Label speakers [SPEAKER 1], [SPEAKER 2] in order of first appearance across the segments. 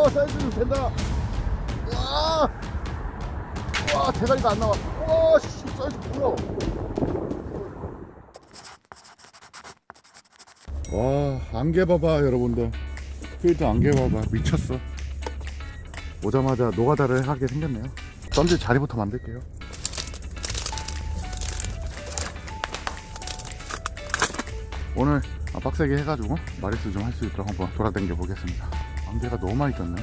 [SPEAKER 1] 와 사이즈 된다. 와, 와 대가리가 안 나와. 와씨 사이즈 뭐야. 와 안개 봐봐 여러분들. 필드 안개 봐봐. 미쳤어. 오자마자 노가다를 하게 생겼네요. 던질 자리부터 만들게요. 오늘 아, 빡세게 해가지고 마리스 좀할 수 있도록 한번 돌아다녀 보겠습니다 안개가 너무 많이 꼈네.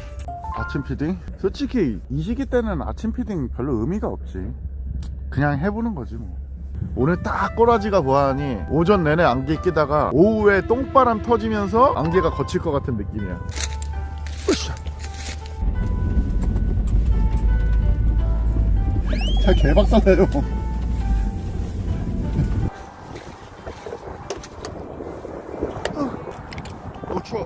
[SPEAKER 1] 아침 피딩? 솔직히 이 시기 때는 아침 피딩 별로 의미가 없지. 그냥 해보는 거지 뭐. 오늘 딱 꼬라지가 보아하니 오전 내내 안개 끼다가 오후에 똥바람 터지면서 안개가 거칠 것 같은 느낌이야. 으쌰. 차 개박살내요. 어 추워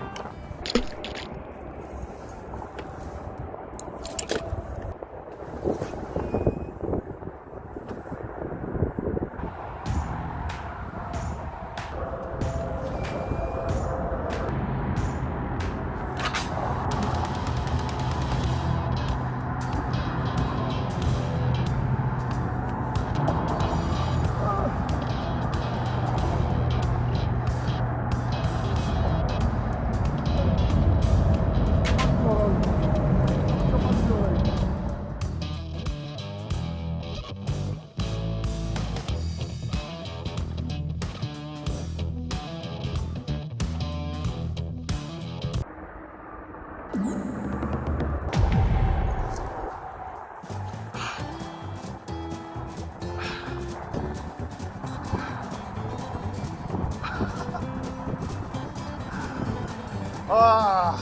[SPEAKER 1] 아.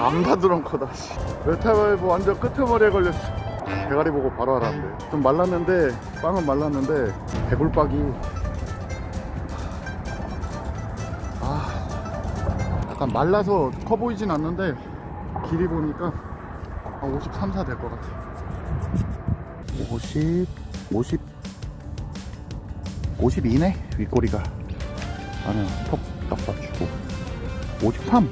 [SPEAKER 1] 안 가드론 거다. 씨. 메타바이브 완전 끄트머리에 걸렸어. 대가리 보고 바로 알았는데. 좀 말랐는데, 빵은 말랐는데, 배불박이. 약간 말라서 커 보이진 않는데, 길이 보니까, 한 53, 4될것 같아. 50, 50, 52네? 윗꼬리가. 나는 턱딱 맞추고 53.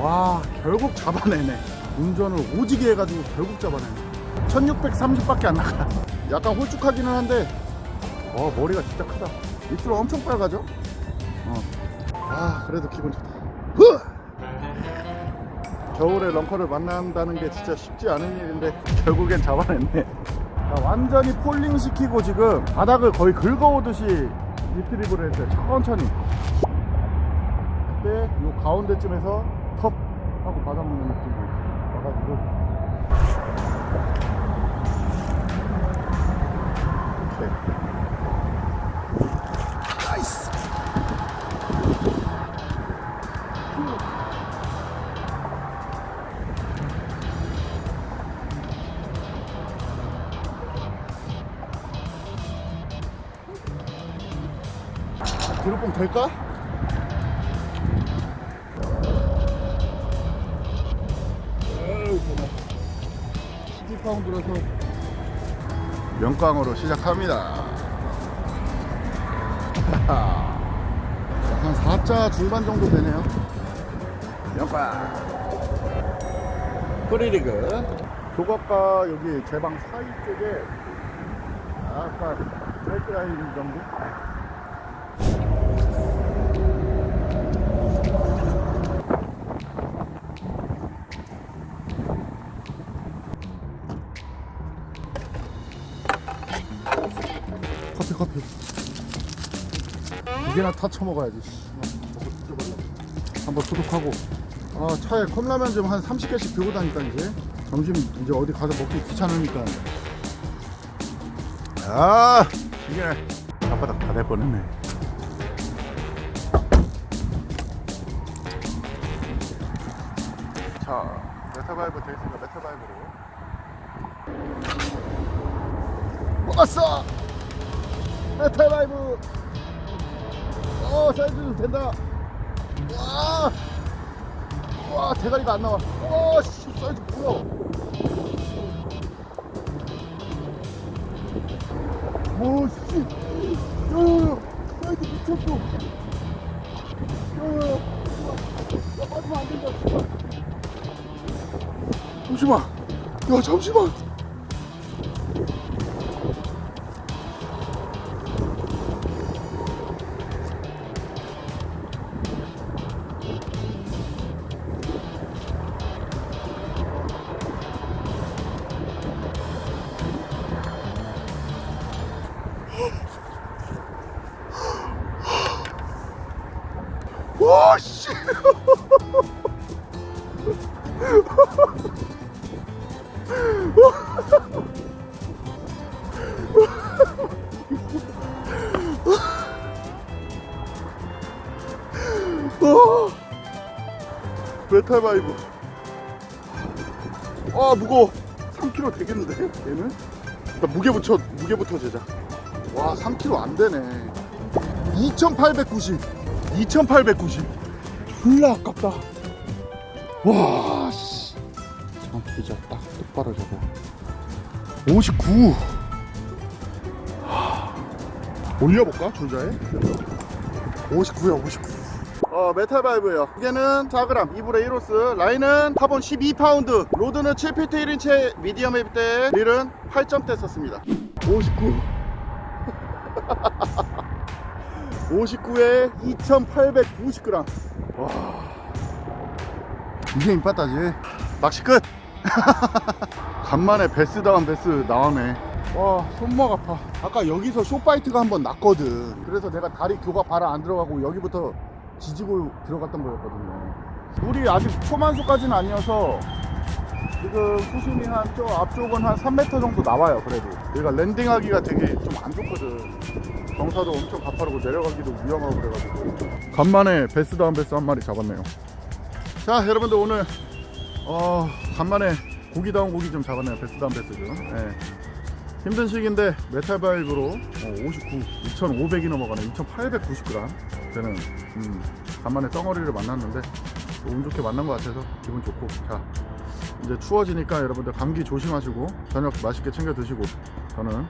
[SPEAKER 1] 와 결국 잡아내네. 운전을 오지게 해가지고 결국 잡아내네. 1630밖에 안 나가. 약간 홀쭉하기는 한데 어 머리가 진짜 크다. 밑으로 엄청 빨가죠? 어. 아 그래도 기분 좋다. 흐! 겨울에 런커를 만난다는 게 진짜 쉽지 않은 일인데 결국엔 잡아냈네. 자, 완전히 폴링 시키고 지금 바닥을 거의 긁어오듯이 리트리브를 했어요. 천천히. 그때 요 가운데쯤에서 텁 하고 받아먹는 느낌으로 와가지고. 뽕 될까? 파운드라서 명강으로 시작합니다. 한 4자 중반 정도 되네요. 명강. 프리리그. 조각과 여기 제방 사이 쪽에 약간 브레이크라인 정도? 커피 두 개나 타 쳐 먹어야지 씨. 한번 소독하고. 아 차에 컵라면 좀 한 30개씩 들고 다니까 이제. 점심 이제 어디 가서 먹기 귀찮으니까. 아 이게 아빠다 다될 뻔했네. 자 메타바이브 되있으니까 메타바이브로. 먹었어 헤타라이브. 어 사이즈 된다. 와, 와 대가리가 안 나와. 와 씨, 사이즈 뭐야. 오씨. 사이즈 미쳤어. 야야야. 야 빠지면 안 된다 잠시만. 야 잠시만. 와 씨. 와. 메탈 바이브. 아 무거워. 3kg 되겠는데 얘는? 일단 무게 붙여 무게부터 재자. 와 3kg 안 되네. 2,890. 2,890. 졸라 아깝다. 와 씨. 참 기자 딱 똑바로 잡아. 59. 하. 올려볼까 줄자에? 59야 59. 어 메탈 바이브예요 무게는 4g 2분의 1호스 라인은 카본 12파운드 로드는 7피트 1인치 미디엄 헤비 때 릴은 8점대 썼습니다 59 59에 2890g 와. 이게 임파다지? 낚시 끝! 간만에 베스 다운 베스 나오네. 와 손목 아파. 아까 여기서 쇼파이트가 한 번 났거든. 그래서 내가 다리 교가 바로 안 들어가고 여기부터 지지고 들어갔던 거였거든요. 물이 아직 초만수까지는 아니어서 지금 수심이 한 저 앞쪽은 한 3m 정도 나와요 그래도. 여기가 랜딩하기가 되게 좀 안 좋거든 경사도 엄청 가파르고 내려가기도 위험하고 그래가지고. 간만에 베스 다운 베스 한 마리 잡았네요. 자 여러분들 오늘 어 간만에 고기 다운 고기 좀 잡았네요. 베스 다운 베스 좀 예. 힘든 시기인데 메탈 바이브로 어, 59 2,500이 넘어가는 2,890g 되는 음, 간만에 덩어리를 만났는데 또운 좋게 만난 것 같아서 기분 좋고. 자 이제 추워지니까 여러분들 감기 조심하시고 저녁 맛있게 챙겨 드시고 저는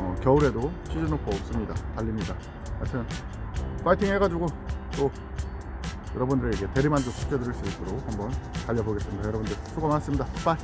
[SPEAKER 1] 어, 겨울에도 시즌 오퍼 없습니다. 달립니다. 하여튼 파이팅 해가지고 또 여러분들에게 대리만족 시켜드릴 수 있도록 한번 달려보겠습니다. 여러분들 수고 많습니다. 빠이